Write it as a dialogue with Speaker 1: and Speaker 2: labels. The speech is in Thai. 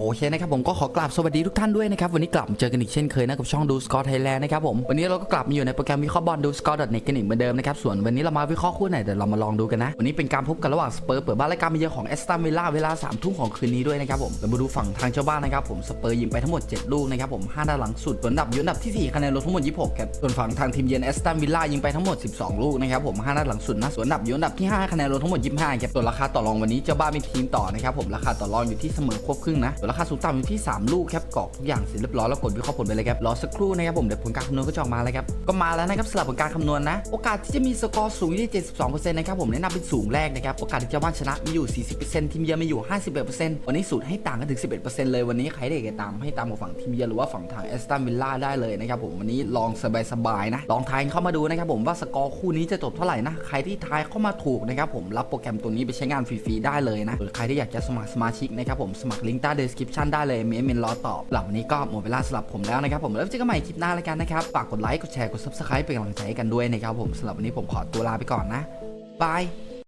Speaker 1: โอเคนะครับผมก็ขอกราบสวัสดีทุกท่านด้วยนะครับ วันนี้กลับมาเจอกันอีกเช่นเคยนะกับช่องดูสกอร์ไทยแลนด์นะครับผมวันนี้เราก็กลับมาอยู่ในโปรแกรมวิเคราะห์บอลดูสกอร์ดอทเน็ตกันอีกเหมือนเดิมนะครับส่วนวันนี้เรามาวิเคราะห์คู่ไหนเดี๋ยวเรามาลองดูกันนะ วันนี้เป็นการพบกันระหว่างสเปอร์เปิดบ้านและการมาเยือนของแอสตันวิลล่าเวลา3ามทุ่มของคืนนี้ด้วยนะครับผมเรามาดูฝั่งทางเจ้าบ้านนะครับผมสเปอร์ยิงไปทั้งหมด 7 ลูกนะครับผม5ด้านหลังสุดส่วนดับยู่อันดับที่4คะแนนรวมทั้งหมด26ครับส่วนฝั่งทางทีมเยือนแอสตันวิลล่ายิงไปทั้งหมด 12 ลูกนะครับผม5ด้านหลังสุดนะส่วนดับยู่อันดับที่5คะแนนรวมทั้งหมด25ครับส่วนราคาต่อรองวันนี้เจ้าบ้านเป็นทีมต่อนะครับผมราคาต่อรองอยู่ที่เสมอควบครึ่งนะส่วนราคาสูงต่ำอยู่ที่ 3 ลูกครับกรอกทุกอย่างเสร็จเรียบร้อยแล้วกดวิเคราะห์ผลไปเลยครับรอสักครู่นะครับผมเดี๋ยวผลการคำนวณก็จะออกมาแล้วครับก็มาแล้วนะครับสำหรับผลการคำนวณนะ โอกาสที่จะมีสกอร์สูงอยู่ที่72%นะครับผมแนะนำเป็นสูงแรกนะครับโอกาสที่จ้าบ้านชนะมีอยู่ 40%ทีมเยือนมีอยู่ 51%วันนี้สูตรให้ต่างกันถึง 11%เลยวันนี้ใครได้ก็ตามให้ตามกับฝั่งทีมเยือนหรือว่าฝั่งทางแอสตันวิลล่าได้เลยนะครับผมวันนี้ลองสบายๆนะลองทายเข้ามาดูนะครับผมว่าสกอร์คู่นี้จะจบเท่าไหร่นะใครที่ทายเข้ามาถูกนะครับผมรับโปรแกรมตัวนี้ไปใช้งานฟรีๆได้เลยนะส่วนใครที่อยากจะสมัครสมาชิกนะครับผมสมัครลิงก์ใต้ description ได้เลยมีเอเมนรอตอบหลังวันนี้ก็หมดเวลาสำหรับผมแล้วนะครับผมแล้วเจอกันใหม่คลิปหน้าแล้วกันนะครับฝากกดไลค์กดแชร์กด subscribe เป็นกำลังใจให้กันด้วยนะครับผมสำหรับวันนี้ผมขอตัวลาไปก่อนนะบาย